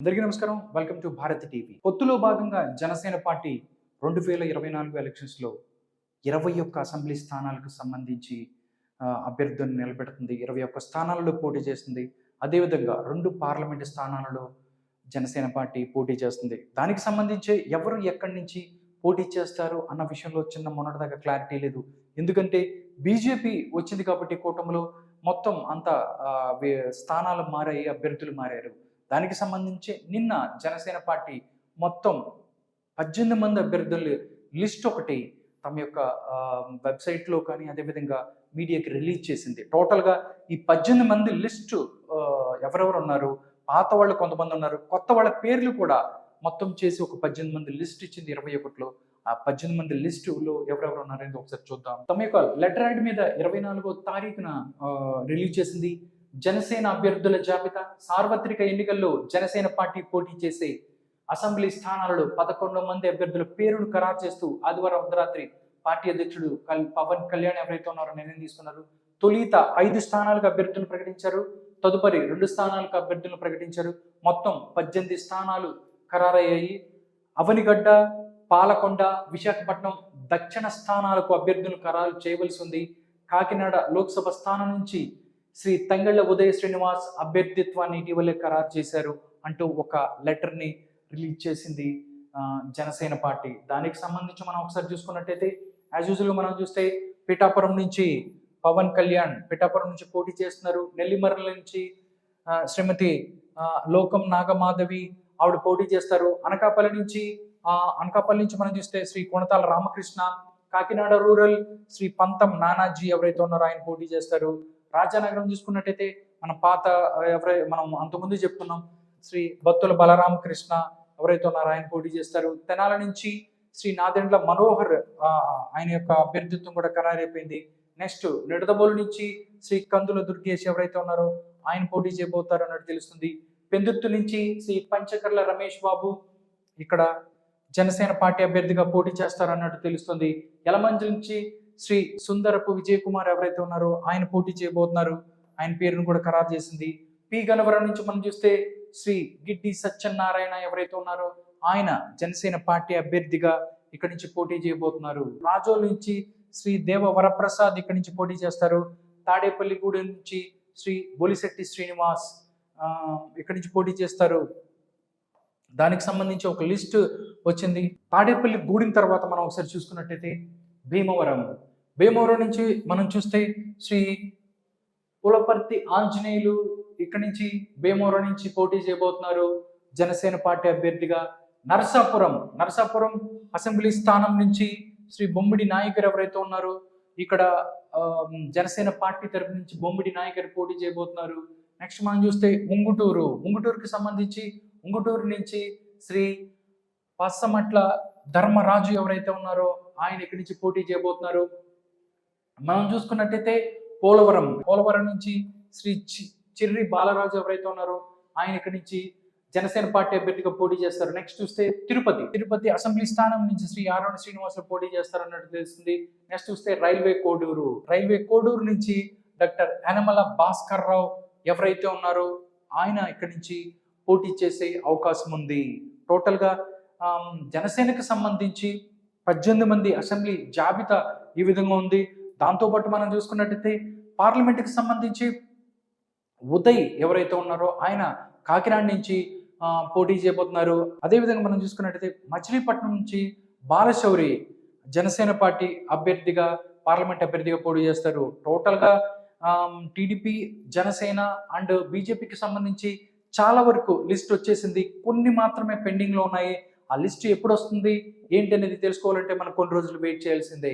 అందరికీ నమస్కారం. Welcome to Bharat TV. పొత్తులో భాగంగా జనసేన పార్టీ రెండు వేల ఇరవై నాలుగు ఎలక్షన్స్లో ఇరవై ఒక్క అసెంబ్లీ స్థానాలకు సంబంధించి అభ్యర్థులను నిలబెడుతుంది. ఇరవై ఒక్క స్థానాలలో పోటీ చేస్తుంది. అదేవిధంగా రెండు పార్లమెంటు స్థానాలలో జనసేన పార్టీ పోటీ చేస్తుంది. దానికి సంబంధించి ఎవరు ఎక్కడి నుంచి పోటీ చేస్తారు అన్న విషయంలో చిన్న మొన్నటిదాకా క్లారిటీ లేదు. ఎందుకంటే బీజేపీ వచ్చింది కాబట్టి కూటమిలో మొత్తం అంత స్థానాలు మారాయి అభ్యర్థులు మారారు. దానికి సంబంధించి నిన్న జనసేన పార్టీ మొత్తం పద్దెనిమిది మంది అభ్యర్థుల లిస్ట్ ఒకటి తమ యొక్క వెబ్సైట్లో కానీ అదేవిధంగా మీడియాకి రిలీజ్ చేసింది. టోటల్గా ఈ పద్దెనిమిది మంది లిస్టు ఎవరెవరు ఉన్నారు? పాత వాళ్ళు కొంతమంది ఉన్నారు. కొత్త వాళ్ళ పేర్లు కూడా మొత్తం చేసి ఒక పద్దెనిమిది మంది లిస్ట్ ఇచ్చింది ఇరవై ఒకటిలో. ఆ పద్దెనిమిది మంది లిస్టులో ఎవరెవరు ఉన్నారని ఒకసారి చూద్దాం. తమ యొక్క లెటర్ యాడ్ మీద ఇరవై నాలుగో తారీఖున రిలీజ్ చేసింది. జనసేన అభ్యర్థుల జాబితా. సార్వత్రిక ఎన్నికల్లో జనసేన పార్టీ పోటీ చేసే అసెంబ్లీ స్థానాలలో పదకొండు మంది అభ్యర్థుల పేరును ఖరారు చేస్తూ ఆదివారం అర్ధరాత్రి పార్టీ అధ్యక్షుడు కల్ పవన్ కళ్యాణ్ ఎవరైతే ఉన్నారో నిర్ణయం తీసుకున్నారు. తొలిత ఐదు స్థానాలకు అభ్యర్థులను ప్రకటించారు. తదుపరి రెండు స్థానాలకు అభ్యర్థులను ప్రకటించారు. మొత్తం పద్దెనిమిది స్థానాలు ఖరారయ్యాయి. అవనిగడ్డ పాలకొండ విశాఖపట్నం దక్షిణ స్థానాలకు అభ్యర్థులను ఖరారు చేయవలసి ఉంది. కాకినాడ లోక్సభ స్థానం నుంచి శ్రీ తంగళ్ళ ఉదయ శ్రీనివాస్ అభ్యర్థిత్వాన్ని ఇటీవలే ఖరారు చేశారు అంటూ ఒక లెటర్ని రిలీజ్ చేసింది జనసేన పార్టీ. దానికి సంబంధించి మనం ఒకసారి చూసుకున్నట్టయితే యాజ్ యూజువల్గా మనం చూస్తే పిఠాపురం నుంచి పవన్ కళ్యాణ్ పిఠాపురం నుంచి పోటీ చేస్తున్నారు. నెల్లిమర్ల నుంచి శ్రీమతి లోకం నాగమాధవి ఆవిడ పోటీ చేస్తారు. అనకాపల్లి నుంచి అనకాపల్లి నుంచి మనం చూస్తే శ్రీ కొణతాల రామకృష్ణ కాకినాడ రూరల్ శ్రీ పంతం నానాజీ ఎవరైతే ఉన్నారో ఆయన పోటీ చేస్తారు. రాజానగరం చూసుకున్నట్టయితే మన పాత ఎవరై మనం అంతకుముందు చెప్పుకున్నాం శ్రీ భక్తుల బలరామకృష్ణ ఎవరైతే ఉన్నారో ఆయన పోటీ చేస్తారు. తెనాల నుంచి శ్రీ నాదెండ్ల మనోహర్ ఆయన యొక్క అభ్యర్థిత్వం కూడా ఖరారైపోయింది. నెక్స్ట్ నిడదబోలు నుంచి శ్రీ కందుల దుర్గేష్ ఎవరైతే ఉన్నారో ఆయన పోటీ చేయబోతారు అన్నట్టు తెలుస్తుంది. పెందుర్తి నుంచి శ్రీ పంచకర్ల రమేష్ బాబు ఇక్కడ జనసేన పార్టీ అభ్యర్థిగా పోటీ చేస్తారు అన్నట్టు తెలుస్తుంది. యలమంచి నుంచి శ్రీ సుందరపు విజయ్ కుమార్ ఎవరైతే ఉన్నారో ఆయన పోటీ చేయబోతున్నారు. ఆయన పేరును కూడా ఖరారు చేసింది. పి. గనవరం నుంచి మనం చూస్తే శ్రీ గిడ్డి సత్యనారాయణ ఎవరైతే ఉన్నారో ఆయన జనసేన పార్టీ అభ్యర్థిగా ఇక్కడి నుంచి పోటీ చేయబోతున్నారు. రాజోల్ నుంచి శ్రీ దేవ వరప్రసాద్ ఇక్కడి నుంచి పోటీ చేస్తారు. తాడేపల్లిగూడెం నుంచి శ్రీ బొలిశెట్టి శ్రీనివాస్ ఇక్కడి నుంచి పోటీ చేస్తారు. దానికి సంబంధించి ఒక లిస్ట్ వచ్చింది. తాడేపల్లి గూడిన తర్వాత మనం ఒకసారి చూసుకున్నట్టయితే భీమవరం. భీమవరం నుంచి మనం చూస్తే శ్రీ పులపర్తి ఆంజనేయులు ఇక్కడి నుంచి భీమవరం నుంచి పోటీ చేయబోతున్నారు. జనసేన పార్టీ అభ్యర్థిగా నరసాపురం నరసాపురం అసెంబ్లీ స్థానం నుంచి శ్రీ బొమ్మిడి నాయకర్ ఎవరైతే ఉన్నారో ఇక్కడ జనసేన పార్టీ తరపు నుంచి బొమ్మిడి నాయకర్ పోటీ చేయబోతున్నారు. నెక్స్ట్ మనం చూస్తే ఉంగుటూరు ఉంగుటూరుకి సంబంధించి ఉంగుటూరు నుంచి శ్రీ పస్సమట్ల ధర్మరాజు ఎవరైతే ఉన్నారో ఆయన ఇక్కడి నుంచి పోటీ చేయబోతున్నారు. మనం చూసుకున్నట్టయితే పోలవరం పోలవరం నుంచి శ్రీ చి- చిర్రి బాలరాజు ఎవరైతే ఉన్నారో ఆయన ఇక్కడి నుంచి జనసేన పార్టీ అభ్యర్థిగా పోటీ చేస్తారు. నెక్స్ట్ చూస్తే తిరుపతి. తిరుపతి అసెంబ్లీ స్థానం నుంచి శ్రీ ఆరోని శ్రీనివాసులు పోటీ చేస్తారు అన్నట్టు తెలుస్తుంది. నెక్స్ట్ చూస్తే రైల్వే కోడూరు. రైల్వే కోడూరు నుంచి డాక్టర్ యనమల భాస్కర్ రావు ఎవరైతే ఉన్నారో ఆయన ఇక్కడి నుంచి పోటీ చేసే అవకాశం ఉంది. టోటల్గా జనసేనకు సంబంధించి పద్దెనిమిది మంది అసెంబ్లీ జాబితా ఈ విధంగా ఉంది. దాంతోపాటు మనం చూసుకున్నట్టయితే పార్లమెంట్కి సంబంధించి ఉదయ్ ఎవరైతే ఉన్నారో ఆయన కాకినాడ నుంచి పోటీ చేయబోతున్నారు. అదేవిధంగా మనం చూసుకున్నట్టయితే మచిలీపట్నం నుంచి బాలశౌరి జనసేన పార్టీ అభ్యర్థిగా పార్లమెంట్ అభ్యర్థిగా పోటీ చేస్తారు. టోటల్గా టీడీపీ జనసేన అండ్ బీజేపీకి సంబంధించి చాలా వరకు లిస్ట్ వచ్చేసింది. కొన్ని మాత్రమే పెండింగ్లో ఉన్నాయి. ఆ లిస్ట్ ఎప్పుడు వస్తుంది ఏంటి అనేది తెలుసుకోవాలంటే మనం కొన్ని రోజులు వెయిట్ చేయాల్సిందే.